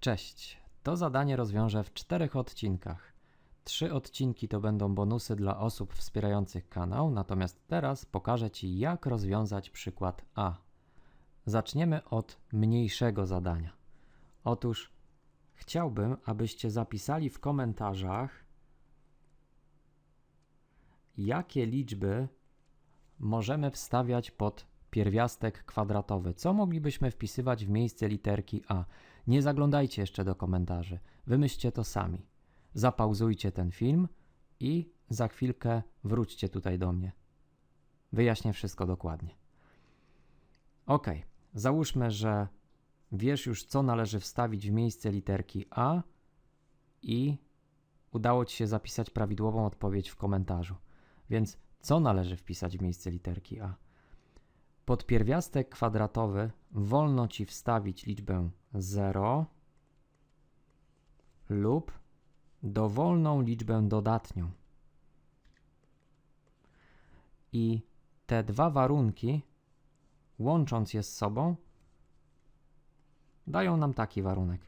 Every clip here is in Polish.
Cześć. To zadanie rozwiążę w czterech odcinkach. Trzy odcinki to będą bonusy dla osób wspierających kanał, natomiast teraz pokażę Ci, jak rozwiązać przykład A. Zaczniemy od mniejszego zadania. Otóż chciałbym, abyście zapisali w komentarzach, jakie liczby możemy wstawiać pod pierwiastek kwadratowy. Co moglibyśmy wpisywać w miejsce literki A? Nie zaglądajcie jeszcze do komentarzy. Wymyślcie to sami. Zapauzujcie ten film i za chwilkę wróćcie tutaj do mnie. Wyjaśnię wszystko dokładnie. Ok, załóżmy, że wiesz już, co należy wstawić w miejsce literki A i udało Ci się zapisać prawidłową odpowiedź w komentarzu. Więc co należy wpisać w miejsce literki A? Pod pierwiastek kwadratowy wolno Ci wstawić liczbę 0 lub dowolną liczbę dodatnią. I te dwa warunki, łącząc je z sobą, dają nam taki warunek.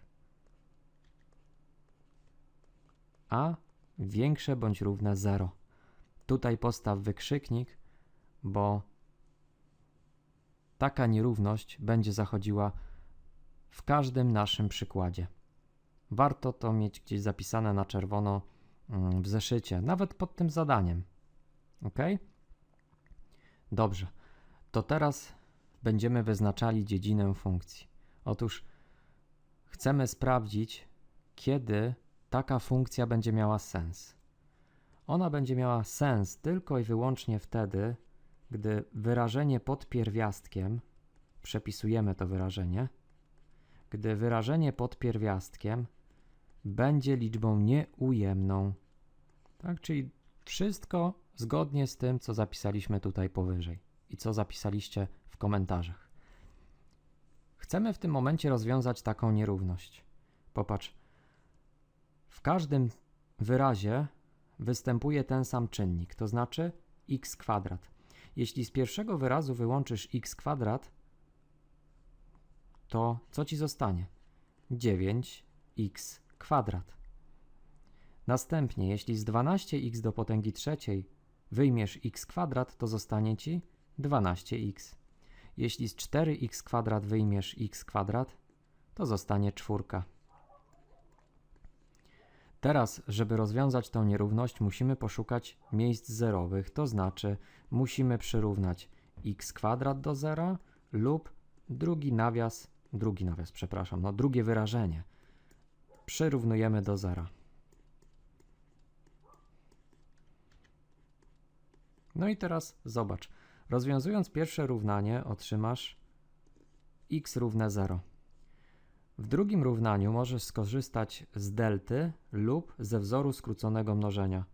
A większe bądź równe 0. Tutaj postaw wykrzyknik, bo taka nierówność będzie zachodziła w każdym naszym przykładzie. Warto to mieć gdzieś zapisane na czerwono mm, w zeszycie, nawet pod tym zadaniem. Ok? Dobrze. To teraz będziemy wyznaczali dziedzinę funkcji. Otóż chcemy sprawdzić, kiedy taka funkcja będzie miała sens. Ona będzie miała sens tylko i wyłącznie wtedy, gdy wyrażenie pod pierwiastkiem, przepisujemy to wyrażenie, gdy wyrażenie pod pierwiastkiem będzie liczbą nieujemną. Tak, czyli wszystko zgodnie z tym, co zapisaliśmy tutaj powyżej i co zapisaliście w komentarzach. Chcemy w tym momencie rozwiązać taką nierówność. Popatrz, w każdym wyrazie występuje ten sam czynnik, to znaczy x kwadrat. Jeśli z pierwszego wyrazu wyłączysz x kwadrat, to co ci zostanie? 9x kwadrat. Następnie, jeśli z 12x do potęgi trzeciej wyjmiesz x kwadrat, to zostanie ci 12x. Jeśli z 4x kwadrat wyjmiesz x kwadrat, to zostanie czwórka. Teraz, żeby rozwiązać tę nierówność, musimy poszukać miejsc zerowych, to znaczy musimy przyrównać x kwadrat do zera lub drugi nawias, drugi nawias, przepraszam, no drugie wyrażenie przyrównujemy do zera. No i teraz zobacz. Rozwiązując pierwsze równanie otrzymasz x równe 0. W drugim równaniu możesz skorzystać z delty lub ze wzoru skróconego mnożenia.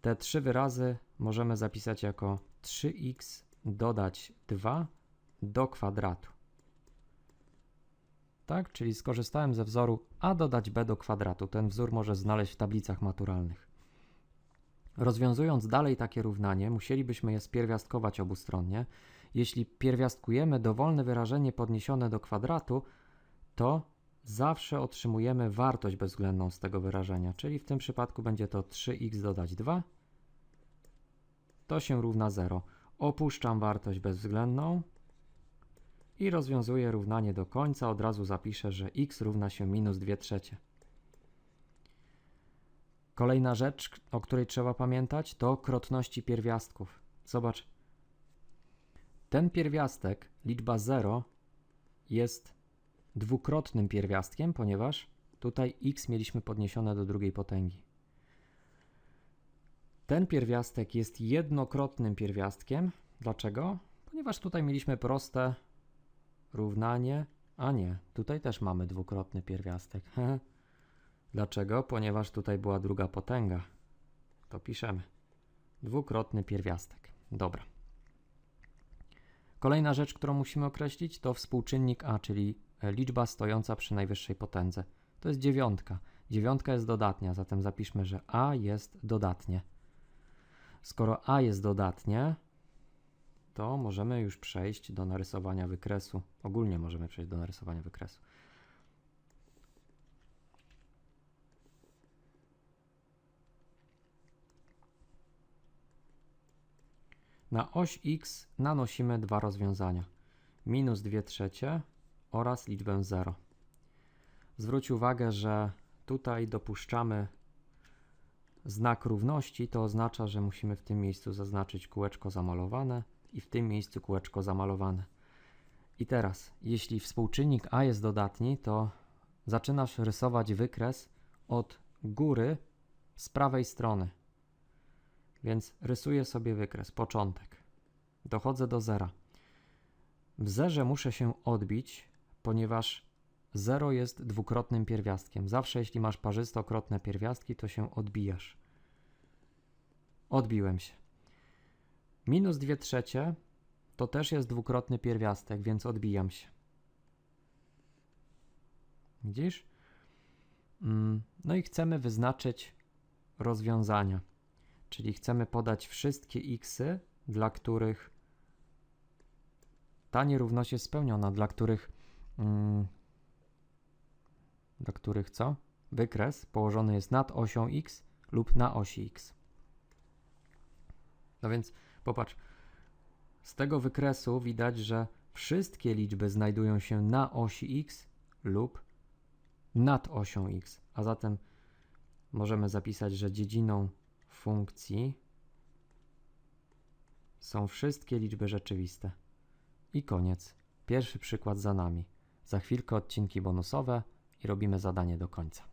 Te trzy wyrazy możemy zapisać jako 3x dodać 2 do kwadratu. Tak, czyli skorzystałem ze wzoru a dodać b do kwadratu. Ten wzór może znaleźć w tablicach maturalnych. Rozwiązując dalej takie równanie, musielibyśmy je spierwiastkować obustronnie. Jeśli pierwiastkujemy dowolne wyrażenie podniesione do kwadratu, to zawsze otrzymujemy wartość bezwzględną z tego wyrażenia, czyli w tym przypadku będzie to 3x dodać 2, to się równa 0. Opuszczam wartość bezwzględną i rozwiązuję równanie do końca. Od razu zapiszę, że x równa się minus 2 trzecie. Kolejna rzecz, o której trzeba pamiętać, to krotności pierwiastków. Zobacz, ten pierwiastek, liczba 0, jest dwukrotnym pierwiastkiem, ponieważ tutaj x mieliśmy podniesione do drugiej potęgi. Ten pierwiastek jest jednokrotnym pierwiastkiem. Dlaczego? Ponieważ tutaj mieliśmy proste równanie, a nie, tutaj też mamy dwukrotny pierwiastek. Dlaczego? Ponieważ tutaj była druga potęga. To piszemy. Dwukrotny pierwiastek. Dobra. Kolejna rzecz, którą musimy określić, to współczynnik a, czyli E, liczba stojąca przy najwyższej potędze. To jest dziewiątka. Dziewiątka jest dodatnia, zatem zapiszmy, że a jest dodatnie. Skoro a jest dodatnie, to możemy już przejść do narysowania wykresu. Ogólnie możemy przejść do narysowania wykresu. Na oś x nanosimy dwa rozwiązania. Minus 2 trzecie oraz liczbę 0. Zwróć uwagę, że tutaj dopuszczamy znak równości, to oznacza, że musimy w tym miejscu zaznaczyć kółeczko zamalowane i w tym miejscu kółeczko zamalowane. I teraz, jeśli współczynnik a jest dodatni, to zaczynasz rysować wykres od góry z prawej strony. Więc rysuję sobie wykres, początek. Dochodzę do zera. W zerze muszę się odbić, ponieważ 0 jest dwukrotnym pierwiastkiem. Zawsze jeśli masz parzystokrotne pierwiastki, to się odbijasz. Odbiłem się. Minus 2 trzecie to też jest dwukrotny pierwiastek, więc odbijam się. Widzisz? Mm, No i chcemy wyznaczyć rozwiązania. Czyli chcemy podać wszystkie xy, dla których ta nierówność jest spełniona, dla których dla których co? Wykres położony jest nad osią x lub na osi x. No więc popatrz, z tego wykresu widać, że wszystkie liczby znajdują się na osi x lub nad osią x, a zatem możemy zapisać, że dziedziną funkcji są wszystkie liczby rzeczywiste. I koniec. Pierwszy przykład za nami. Za chwilkę odcinki bonusowe i robimy zadanie do końca.